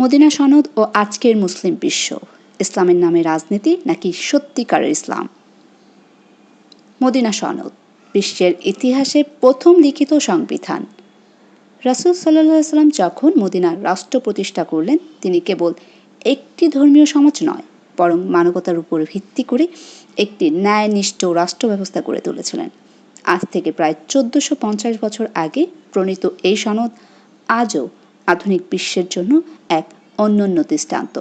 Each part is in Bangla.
মদিনা সনদ ও আজকের মুসলিম বিশ্ব। ইসলামের নামে রাজনীতি নাকি সত্যিকারের ইসলাম? মদিনা সনদ, বিশ্বের ইতিহাসে প্রথম লিখিত সংবিধান। রাসুল সাল্লাম যখন মদিনার রাষ্ট্র প্রতিষ্ঠা করলেন, তিনি কেবল একটি ধর্মীয় সমাজ নয়, বরং মানবতার উপর ভিত্তি করে একটি ন্যায়নিষ্ঠ রাষ্ট্র ব্যবস্থা গড়ে তুলেছিলেন। আজ থেকে প্রায় চোদ্দশো পঞ্চাশ বছর আগে প্রণীত এই সনদ আজও আধুনিক বিশ্বের জন্য এক অনন্য দৃষ্টান্ত।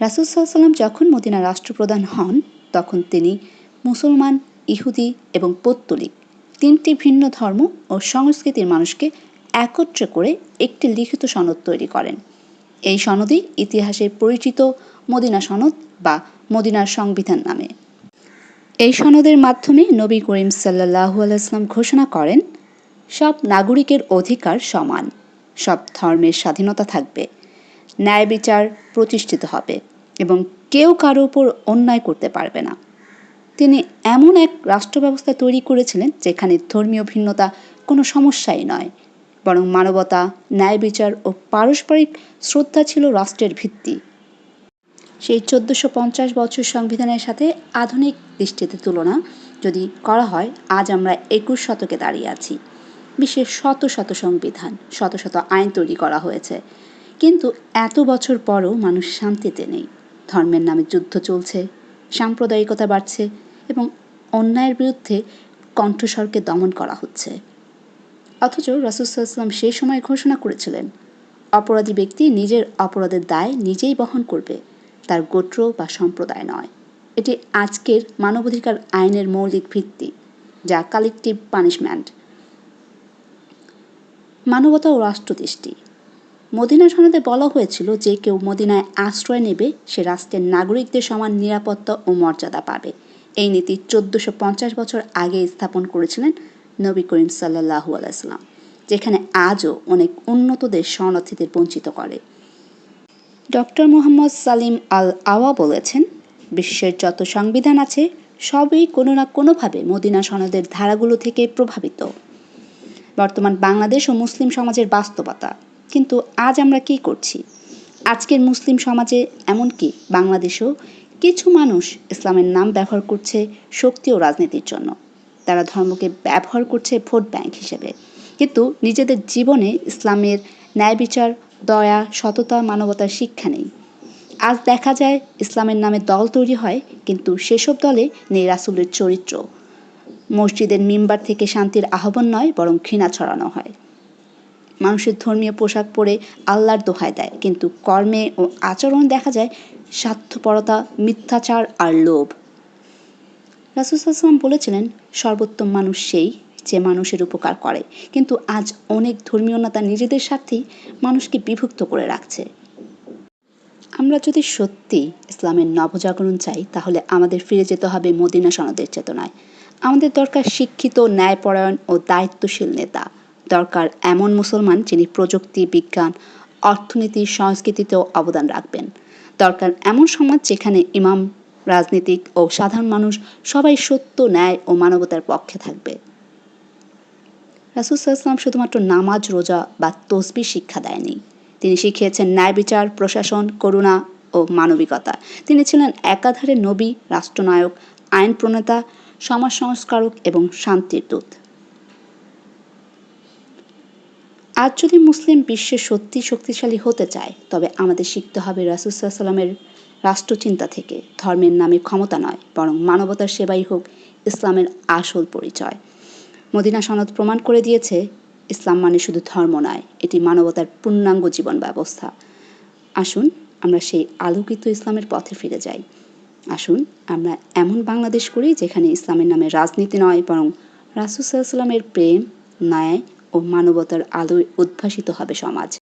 রাসুল সাল্লাম যখন মদিনা রাষ্ট্রপ্রধান হন, তখন তিনি মুসলমান, ইহুদি এবং পৌত্তলিক তিনটি ভিন্ন ধর্ম ও সংস্কৃতির মানুষকে একত্রে করে একটি লিখিত সনদ তৈরি করেন। এই সনদই ইতিহাসে পরিচিত মদিনা সনদ বা মদিনার সংবিধান নামে। এই সনদের মাধ্যমে নবী করিম সাল্লাহু আলাইসলাম ঘোষণা করেন সব নাগরিকের অধিকার সমান, সব ধর্মের স্বাধীনতা থাকবে, ন্যায় বিচার প্রতিষ্ঠিত হবে এবং কেউ কারও উপর অন্যায় করতে পারবে না। তিনি এমন এক রাষ্ট্র ব্যবস্থা তৈরি করেছিলেন যেখানে ধর্মীয় ভিন্নতা কোনো সমস্যাই নয়, বরং মানবতা, ন্যায় বিচার ও পারস্পরিক শ্রদ্ধা ছিল রাষ্ট্রের ভিত্তি। সেই চোদ্দোশো পঞ্চাশ বছর সংবিধানের সাথে আধুনিক দৃষ্টিতে তুলনা যদি করা হয়, আজ আমরা একুশ শতকে দাঁড়িয়ে আছি। বিশ্বের শত শত সংবিধান, শত শত আইন তৈরি করা হয়েছে। কিন্তু এত বছর পরও মানুষ শান্তিতে নেই। ধর্মের নামে যুদ্ধ চলছে, সাম্প্রদায়িকতা বাড়ছে এবং অন্যায়ের বিরুদ্ধে কণ্ঠস্বরকে দমন করা হচ্ছে। অথচ রাসুসাল্লাম সেই সময় ঘোষণা করেছিলেন, অপরাধী ব্যক্তি নিজের অপরাধের দায় নিজেই বহন করবে, তার গোত্র বা সম্প্রদায় নয়। এটি আজকের মানবাধিকার আইনের মৌলিক ভিত্তি, যা কালেকটিভ পানিশমেন্ট মানবতা ও রাষ্ট্রদৃষ্টি। মদিনা সনদে বলা হয়েছিল যে কেউ মদিনায় আশ্রয় নেবে, সে রাষ্ট্রের নাগরিকদের সমান নিরাপত্তা ও মর্যাদা পাবে। এই নীতি চোদ্দশো পঞ্চাশ বছর আগে স্থাপন করেছিলেন নবী করিম সাল্লাহু আলাইসাল্লাম যেখানে আজও অনেক উন্নত দেশ শরণার্থীদের বঞ্চিত করে। ডক্টর মোহাম্মদ সালিম আল আওয়া বলেছেন, বিশ্বের যত সংবিধান আছে, সবই কোনো না কোনোভাবে মদিনা সনদের ধারাগুলো থেকে প্রভাবিত। বর্তমান বাংলাদেশ ও মুসলিম সমাজের বাস্তবতা। কিন্তু আজ আমরা কি করছি? আজকের মুসলিম সমাজে এমনকি বাংলাদেশেও কিছু মানুষ ইসলামের নাম ব্যবহার করছে শক্তি ও রাজনীতির জন্য। তারা ধর্মকে ব্যবহার করছে ভোট ব্যাংক হিসেবে। কিন্তু নিজেদের জীবনে ইসলামের ন্যায় বিচার, দয়া, সততা, মানবতার শিক্ষা নেই। আজ দেখা যায় ইসলামের নামে দল তৈরি হয়, কিন্তু সেসব দলে নেই রাসুলের চরিত্র। মসজিদের মিম্বার থেকে শান্তির আহ্বান নয়, বরং ঘৃণা ছড়ানো হয়। মানুষের ধর্মীয় পোশাক পরে আল্লাহর দোহাই দেয়, কিন্তু কর্মে ও আচরণ দেখা যায় স্বার্থপরতা, মিথ্যাচার আর লোভ। রাসুসাল্লাম বলেছিলেন, সর্বোত্তম মানুষ সেই যে মানুষের উপকার করে। কিন্তু আজ অনেক ধর্মীয় নেতা নিজেদের স্বার্থেই মানুষকে বিভক্ত করে রাখছে। আমরা যদি সত্যি ইসলামের নবজাগরণ চাই, তাহলে আমাদের ফিরে যেতে হবে মদিনা সনদের চেতনায়। আমাদের দরকার শিক্ষিত, ন্যায়পরায়ণ ও দায়িত্বশীল নেতা। দরকার এমন মুসলমান যিনি প্রযুক্তি, বিজ্ঞান, অর্থনীতি, সংস্কৃতিতেও অবদান রাখবেন। দরকার এমন সমাজ যেখানে ইমাম, রাজনীতিক ও সাধারণ মানুষ সবাই সত্য, ন্যায় ও মানবতার পক্ষে থাকবে। রাসুসাল্লাম শুধুমাত্র নামাজ, রোজা বা তসবি শিক্ষা দেয়নি। তিনি শিখিয়েছেন ন্যায় বিচার, প্রশাসন, করুণা ও মানবিকতা। তিনি ছিলেন একাধারে নবী, রাষ্ট্রনায়ক আইন প্রণেতা সমাজ সংস্কারক এবং শান্তির দূত। আজ যদি মুসলিম বিশ্বে সত্যি শক্তিশালী হতে চায়, তবে আমাদের শিখতে হবে রাসুসাল্লামের রাষ্ট্রচিন্তা থেকে। ধর্মের নামে ক্ষমতা নয়, বরং মানবতার সেবাই হোক ইসলামের আসল পরিচয়। মদিনা সনদ প্রমাণ করে দিয়েছে, ইসলাম মানে শুধু ধর্ম নয়, এটি মানবতার পূর্ণাঙ্গ জীবন ব্যবস্থা। আসুন, আমরা সেই আলোকিত ইসলামের পথে ফিরে যাই। আসুন, আমরা এমন বাংলাদেশ করি যেখানে ইসলামের নামে রাজনীতি নয়, বরং রাসুসাল্লামের প্রেম, ন্যায় ও মানবতার আলোয় উদ্ভাসিত হবে সমাজ।